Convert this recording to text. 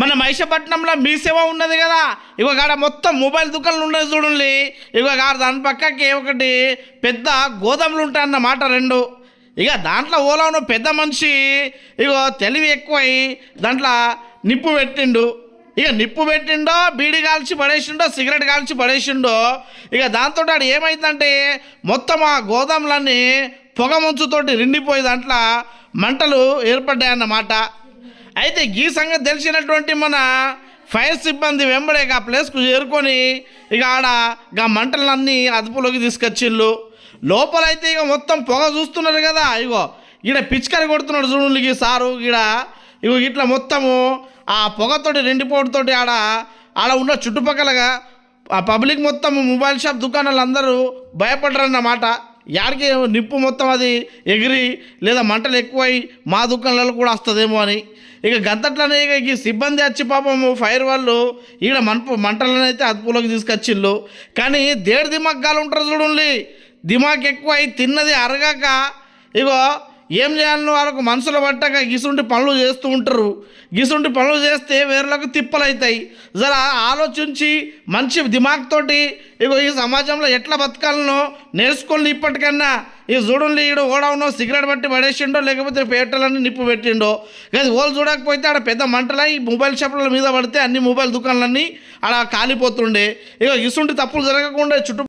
మన మహిషపట్నంలో మీ సేవ ఉన్నది కదా. ఇగో కాడ మొత్తం మొబైల్ దుకాణాలు ఉన్నది చూడండి. ఇగో కాడ దాని పక్కకి ఒకటి పెద్ద గోదాములు ఉంటాయన్నమాట రెండు. ఇక దాంట్లో ఓలా ఉన్న పెద్ద మనిషి ఇగో తెలివి ఎక్కువై దాంట్లో నిప్పు పెట్టిండు. ఇక నిప్పు పెట్టిండో బీడి కాల్చి పడేసిండో సిగరెట్ కాల్చి పడేసిండో ఇక దాంతో ఆడు ఏమైందంటే మొత్తం ఆ గోదాములన్నీ పొగ మంచుతోటి నిండిపోయి దాంట్లో మంటలు ఏర్పడ్డాయన్నమాట అయితే ఈ సంగతి తెలిసినటువంటి మన ఫైర్ సిబ్బంది వెంబడే ఆ ప్లేస్కు చేరుకొని ఇక ఆడ ఇక మంటలన్నీ అదుపులోకి తీసుకొచ్చిళ్ళు. లోపలైతే ఇక మొత్తం పొగ చూస్తున్నారు కదా ఇగో ఈడ పిచికారి కొడుతున్నాడు చూడండి ఈ సారు ఈడ. ఇగో ఇట్లా మొత్తము ఆ పొగతోటి రెండిపోటుతోటి ఆడ ఆడ ఉన్న చుట్టుపక్కలగా ఆ పబ్లిక్ మొత్తం మొబైల్ షాప్ దుకాణాలు అందరూ భయపడరన్నమాట. యాడికి నిప్పు మొత్తం అది ఎగిరి లేదా మంటలు ఎక్కువై మా దుకాణాలలో కూడా వస్తుందేమో అని. ఇక గంతట్లనే ఇక ఈ సిబ్బంది వచ్చి పాపము ఫైర్ వాళ్ళు ఈడ మంట మంటలను అయితే అదుపులోకి తీసుకొచ్చిళ్ళు. కానీ దేడు దిమాగ్గాలు ఉంటారు చూడండి దిమాగ్ ఎక్కువ అయి తిన్నది అరగాక ఇగో ఏం చేయాలనో వాళ్ళకు మనసులో పట్టక గిసుంటి పనులు చేస్తూ ఉంటారు. గిసుంటి పనులు చేస్తే వేరులకు తిప్పలు అవుతాయి జర ఆలోచించి మంచి దిమాగ్తోటి ఇగో ఈ సమాజంలో ఎట్లా బతకాలనో నేర్చుకొని ఇప్పటికన్నా. ఈ చూడండి ఈడు ఓడవునో సిగరెట్ బట్టి పడేసిండో లేకపోతే పేటలన్నీ నిప్పు పెట్టిండో. కానీ ఓళ్ళు చూడకపోతే ఆడ పెద్ద మంటలై మొబైల్ షాపుల మీద పడితే అన్ని మొబైల్ దుకాణాలన్నీ ఆడ కాలిపోతుండే. ఇక ఇసుంటి తప్పులు జరగకుండా చుట్టూ